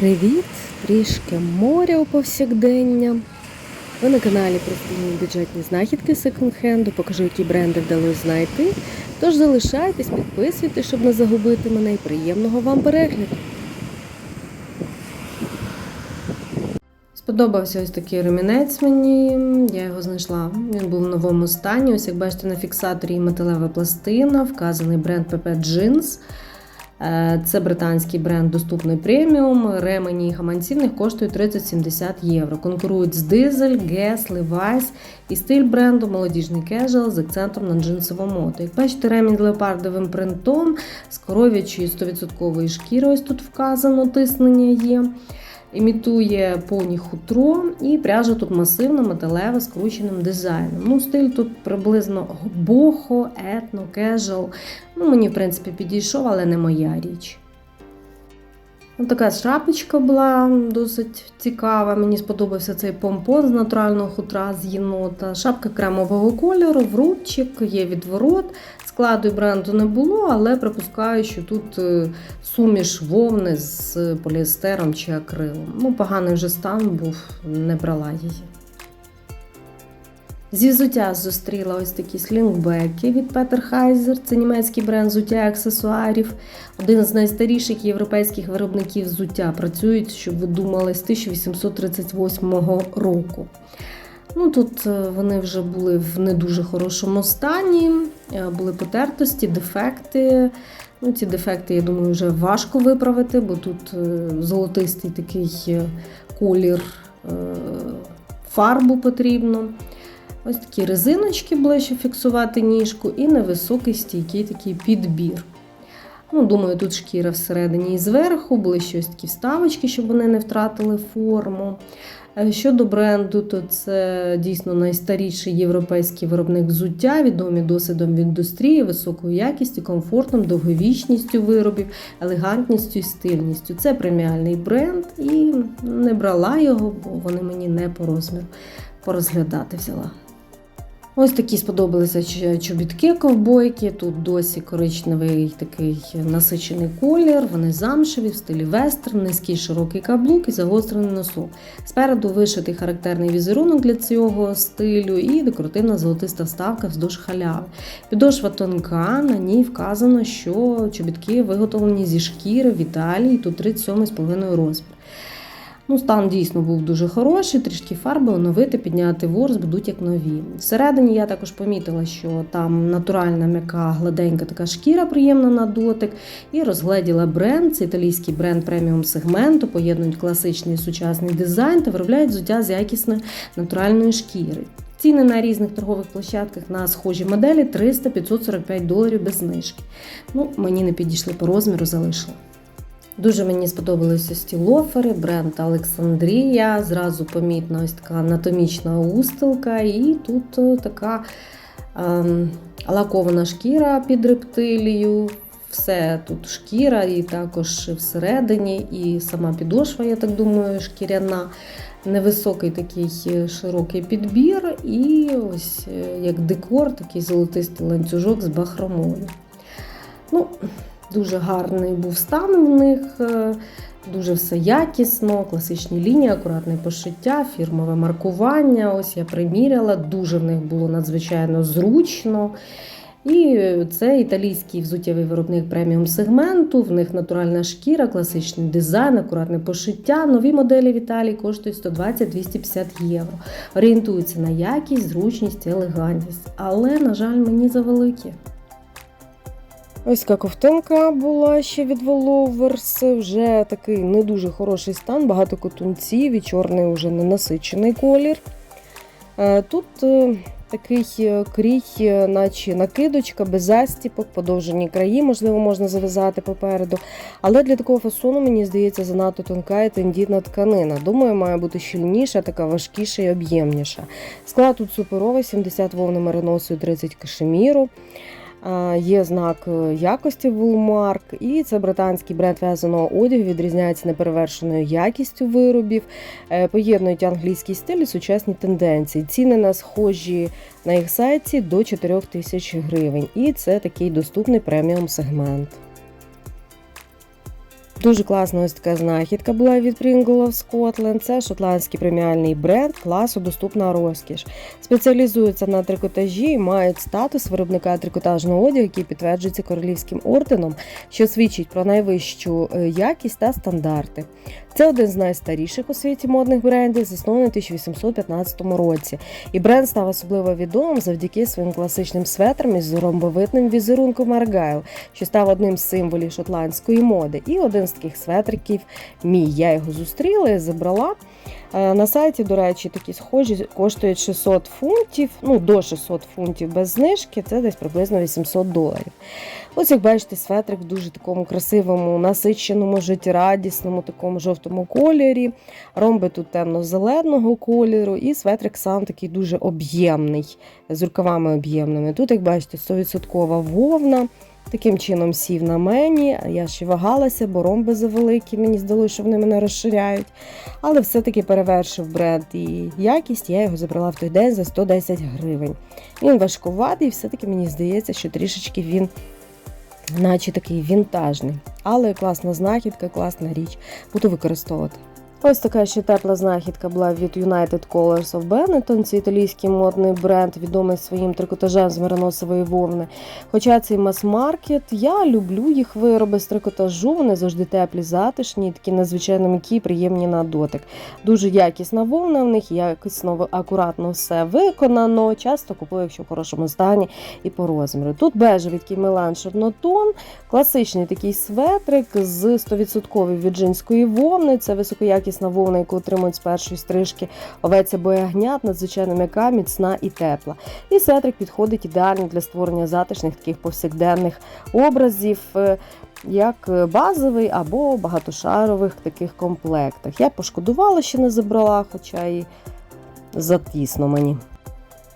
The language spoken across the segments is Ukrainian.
Привіт! Трішки моря у повсякдення. Ви на каналі Простинні бюджетні знахідки секонд-хенду. Покажу, які бренди вдалося знайти. Тож залишайтесь, підписуйтесь, щоб не загубити мене і приємного вам перегляду. Сподобався ось такий ремінець мені. Я його знайшла. Він був в новому стані. Ось як бачите, на фіксаторі металева пластина, вказаний бренд PP Jeans. Е, Це британський бренд доступний преміум. Ремені і гаманці в них коштують 30-70 євро. Конкурують з дизель, Гес, Levi's і стиль бренду молодіжний кежел з акцентом на джинсову мото. Як бачите, ремінь з леопардовим принтом з коров'ячою 100% шкірою, Ось тут вказано тиснення є. Імітує поні хутро і пряжа тут масивна, металева, з крученим дизайном. Ну, стиль тут приблизно бохо, етно, кежуал. Ну, мені, в принципі, підійшов, але не моя річ. Ось така шапочка була досить цікава. Мені сподобався цей помпон з натурального хутра з єнота. Шапка кремового кольору, вручик, є відворот. Складу і бренду не було, але припускаю, що тут е, суміш вовни з поліестером чи акрилом. Ну, поганий вже стан був, не брала її. Зі взуття зустріла ось такі слінгбеки від Peter Heiser. Це німецький бренд взуття і аксесуарів. Один з найстаріших європейських виробників взуття. Працюють, щоб ви думали, з 1838 року. Ну, Тут е, вони вже були в не дуже хорошому стані, були потертості, дефекти. Ну, Ці дефекти, я думаю, вже важко виправити, бо тут е, золотистий такий е, колір е, фарбу потрібно. Ось такі резиночки ближче фіксувати ніжку, і невисокий стійкий такий підбір. Ну, Думаю, тут шкіра всередині і зверху, були щось такі вставочки, щоб вони не втратили форму. Е, Щодо бренду, то це дійсно найстаріший європейський виробник взуття, відомий досвідом в індустрії, високою якістю, комфортом, довговічністю виробів, елегантністю і стильністю. Це преміальний бренд і не брала його, бо вони мені не по розміру порозглядати взяла. Ось такі сподобалися чобітки ковбойки. Тут досі коричневий такий насичений колір. Вони замшеві в стилі вестерн, низький широкий каблук і загострений носок. Спереду вишитий характерний візерунок для цього стилю і декоративна золотиста вставка вздовж халяви. Підошва тонка, на ній вказано, що чобітки виготовлені зі шкіри в Італії, тут 37,5 розмір. Ну, стан дійсно був дуже хороший, трішки фарби оновити, підняти ворс, будуть як нові. Всередині я також помітила, що там натуральна м'яка, гладенька така шкіра, приємна на дотик. І розгледіла бренд, це італійський бренд преміум сегменту, поєднують класичний сучасний дизайн та виробляють взуття з якісної натуральної шкіри. Ціни на різних торгових площадках на схожі моделі 300-545 доларів без знижки. Ну, мені не підійшли по розміру, залишила. Дуже мені сподобалися ці лофери, бренд Олександрія. Зразу помітна ось така анатомічна устилка, і тут е, така ем, лакована шкіра під рептилію. Все тут шкіра, і також всередині, і сама підошва, я так думаю, шкіряна. Невисокий такий е, широкий підбір, і ось е, як декор, такий золотистий ланцюжок з бахромою. Ну, Дуже гарний був стан в них, е, дуже все якісно, класичні лінії, акуратне пошиття, фірмове маркування. Ось я приміряла, дуже в них було надзвичайно зручно. І це єталійський взуттєвий виробник преміум сегменту. В них натуральна шкіра, класичний дизайн, акуратне пошиття. Нові моделі в Італії коштують 120-250 євро. Орієнтуються на якість, зручність, елегантність. Але, на жаль, мені завеликі. Ось така ковтинка була ще від Воловерс. Вже такий не дуже хороший стан, багато котунців і чорний вже ненасичений колір. Е, Тут е, такий е, крій, наче накидочка, без застіпок, подовжені краї, можливо, можна зав'язати попереду. Але для такого фасону, мені здається, занадто тонка і тендітна тканина. Думаю, має бути щільніша, така важкіша і об'ємніша. Склад тут суперовий, 70 вовни мериносу і 30 кашеміру. Є знак е, якості Woolmark, і це британський бренд в'язаного одягу, відрізняється неперевершеною якістю виробів, Е, поєднують англійський стиль і сучасні тенденції. Ціни на схожі на їх сайті до 4 тисяч гривень. І це такий доступний преміум сегмент. Дуже класна ось така знахідка була від Pringle of Scotland. Це шотландський преміальний бренд класу Доступна розкіш. Спеціалізуються на трикотажі і мають статус виробника трикотажного одягу, який підтверджується королівським орденом, що свідчить про найвищу е, якість та стандарти. Це один з найстаріших у світі модних брендів, заснований у 1815 році. І бренд став особливо відомим завдяки своїм класичним светрам із ромбовидним візерунком Аргайл, що став одним з символів шотландської моди. І один таких светриків мій. Я його зустріла і забрала. Е, На сайті, до речі, такі схожі коштують 600 фунтів, ну до 600 фунтів без знижки, це десь приблизно 800 доларів. Ось як бачите, светрик в дуже такому красивому, насиченому, життєрадісному, такому жовтому кольорі. Ромби тут темно-зеленого кольору, і светрик сам такий дуже об'ємний, з рукавами об'ємними. Тут, як бачите, 100% вовна. Таким чином сів на мені. Я ще вагалася, бо ромби завеликі. Мені здалося, що вони мене розширяють. Але все-таки перевершив бренд і якість. Я його забрала в той день за 110 гривень. Він важкуватий, все-таки мені здається, що трішечки він, наче такий вінтажний. Але класна знахідка, класна річ. Буду використовувати. Ось така ще тепла знахідка була від United Colors of Benetton. Це італійський модний бренд, відомий своїм трикотажем з мериносової вовни. Хоча це і мас-маркет, я люблю їх вироби з трикотажу. Вони завжди теплі, затишні, такі надзвичайно м'які, приємні на дотик. Дуже якісна вовна в них, якісно акуратно все виконано. Часто купую, якщо в хорошому стані і по розміру. Тут бежевий такий мелан шорнотон, класичний такий светрик з 100% віджинської вовни. Це високоякісна вовна, яку отримують з першої стрижки овець або ягнят, надзвичайно м'яка, міцна і тепла. І сетрик підходить ідеально для створення затишних таких повсякденних образів. е, Як базовий або багатошарових таких комплектах. Я пошкодувала, що не забрала, хоча і затісно мені.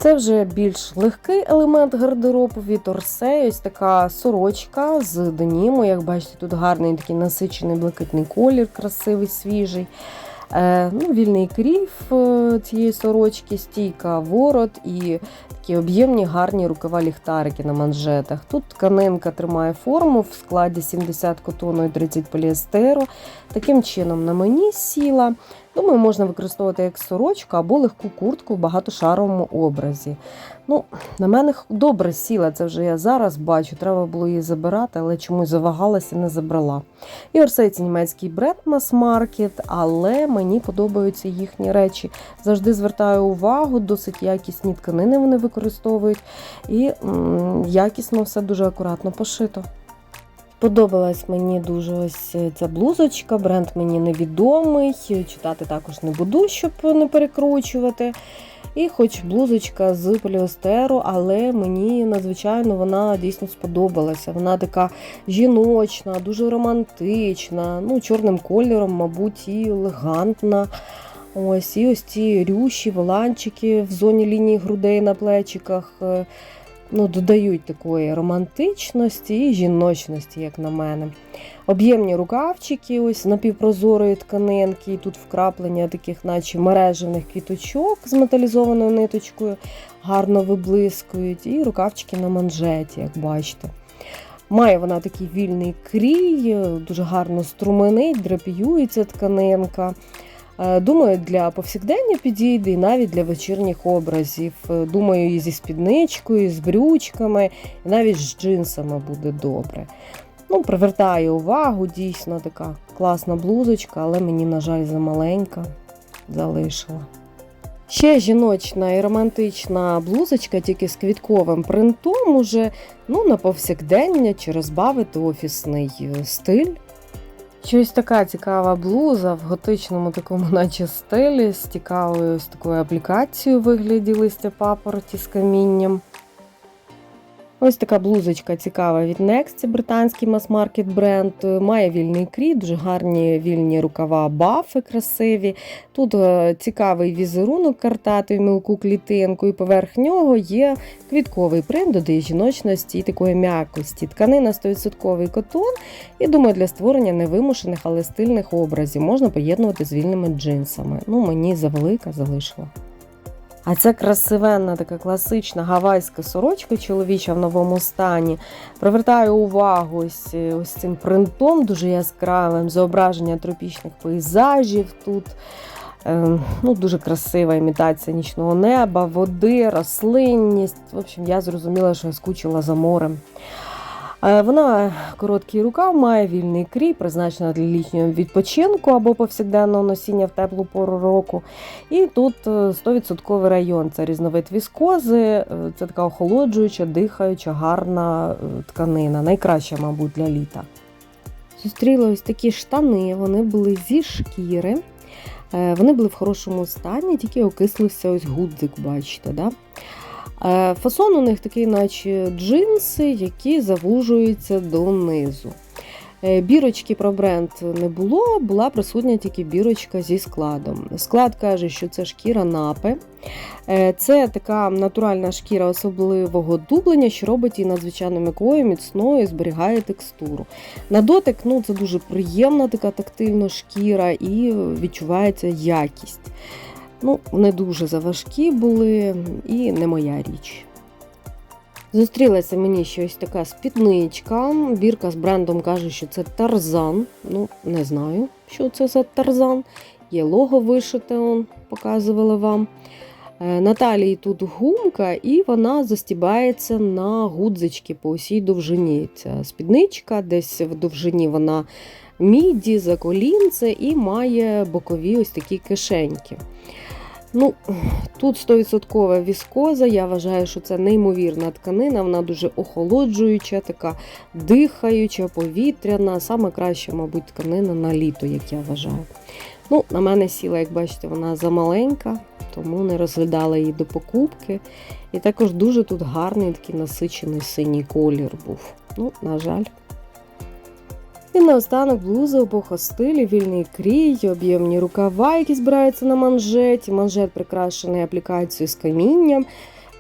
Це вже більш легкий елемент гардеробу від Орсей. Ось така сорочка з деніму. Як бачите, тут гарний такий насичений блакитний колір, красивий, свіжий. Е, ну, Вільний крів е, цієї сорочки, стійка, ворот і такі об'ємні гарні рукава ліхтарики на манжетах. Тут тканинка тримає форму в складі 70 котону і 30 поліестеру. Таким чином на мені сіла. Думаю, можна використовувати як сорочку або легку куртку в багатошаровому образі. Ну, На мене добре сіла, це вже я зараз бачу. Треба було її забирати, але чомусь завагалася не забрала. І Орсей це німецький бренд мас-маркет, але мені подобаються їхні речі. Завжди звертаю увагу, досить якісні тканини вони використовують, і м, якісно все дуже акуратно пошито. Подобалась мені дуже ось ця блузочка, бренд мені невідомий, читати також не буду, щоб не перекручувати. І хоч блузочка з поліестеру, але мені надзвичайно вона дійсно сподобалася. Вона така жіночна, дуже романтична, ну, чорним кольором, мабуть, і елегантна. Ось, і ось ці рюші, воланчики в зоні лінії грудей на плечиках. Ну, додають такої романтичності і жіночності, як на мене. Об'ємні рукавчики, ось напівпрозорої тканинки, і тут вкраплення таких, наче мережевних квіточок з металізованою ниточкою, гарно виблискують, і рукавчики на манжеті, як бачите. Має вона такий вільний крій, дуже гарно струменить, драпіюється тканинка. Е, Думаю, для повсякдення підійде і навіть для вечірніх образів. Е, Думаю, і зі спідничкою, і з брючками, і навіть з джинсами буде добре. Ну, привертає увагу, дійсно така класна блузочка, але мені, на жаль, замаленька залишила. Ще жіночна і романтична блузочка, тільки з квітковим принтом, уже ну, на повсякдення чи розбавити офісний е, стиль. Щось така цікава блуза в готичному такому, наче стилі, з цікавою ось такою аплікацією вигляді листя папороті з камінням. Ось така блузочка цікава від Next, це британський мас-маркет бренд. Має вільний крій, дуже гарні вільні рукава, бафи красиві. Тут е, цікавий візерунок картатою мілку клітинку, і поверх нього є квітковий принт, додає жіночності і такої м'якості. Тканина 100% котон. І думаю, для створення невимушених, але стильних образів можна поєднувати з вільними джинсами. Ну, мені завелика залишила. А ця красивенна, така класична гавайська сорочка чоловіча в новому стані. Привертаю увагу ось, е, ось цим принтом дуже яскравим, зображення тропічних пейзажів тут. Е, ну, Дуже красива імітація нічного неба, води, рослинність. В общем, я зрозуміла, що я скучила за морем. Е, Вона короткий рукав, має вільний крій, призначена для літнього відпочинку або повсякденного носіння в теплу пору року. І тут е, 100% район. Це різновид віскози, е, це така охолоджуюча, дихаюча, гарна е, тканина. Найкраща, мабуть, для літа. Зустріла ось такі штани, вони були зі шкіри. Е, Вони були в хорошому стані, тільки окислився ось гудзик, бачите. Да? Е, Фасон у них такий, наче джинси, які завужуються донизу. Е, Бірочки про бренд не було, була присутня тільки бірочка зі складом. Склад каже, що це шкіра напи. Е, Це така натуральна шкіра особливого дублення, що робить її надзвичайно м'якою, міцною і зберігає текстуру. На дотик ну, це дуже приємна така тактильна шкіра і відчувається якість. Ну, не дуже заважкі були і не моя річ. Зустрілася мені ще ось така спідничка. Бірка з брендом каже, що це тарзан. Ну, не знаю, що це за тарзан. Є лого вишите, он, показували вам. Е, На талії тут гумка, і вона застібається на гудзички по усій довжині. Ця спідничка, десь в довжині вона міді, за колінце і має бокові ось такі кишеньки. Ну, Тут 100% віскоза. Я вважаю, що це неймовірна тканина, вона дуже охолоджуюча, така дихаюча, повітряна. Саме краща, мабуть, тканина на літо, як я вважаю. Ну, На мене сіла, як бачите, вона замаленька, тому не розглядала її до покупки. І також дуже тут гарний такий насичений синій колір був. Ну, на жаль. І наостанок блуза обох стилі, вільний крій, об'ємні рукава, які збираються на манжеті. Манжет прикрашений аплікацією з камінням,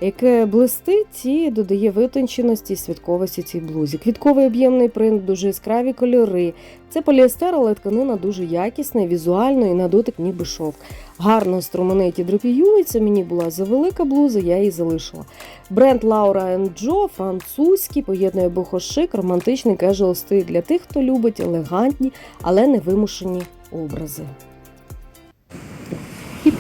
яке блистить і додає витонченості і святковості цій блузі. Квітковий об'ємний принт, дуже яскраві кольори. Це поліестер, але тканина дуже якісна, візуально і на дотик ніби шовк. Гарно струмениті драпіюється, мені була завелика блуза, я її залишила. Бренд Laura Джо французький, поєднує бохошик, романтичний кежуал стиль для тих, хто любить елегантні, але невимушені образи.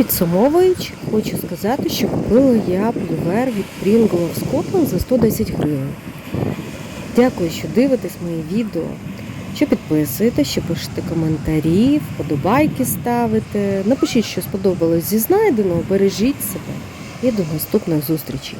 Підсумовуючи, хочу сказати, що купила я плювер від Pringle of за 110 гривень. Дякую, що дивитесь мої відео, що підписуєте, що пишете коментарі, вподобайки ставите. Напишіть, що сподобалось зі знайденого, бережіть себе і до наступних зустрічей.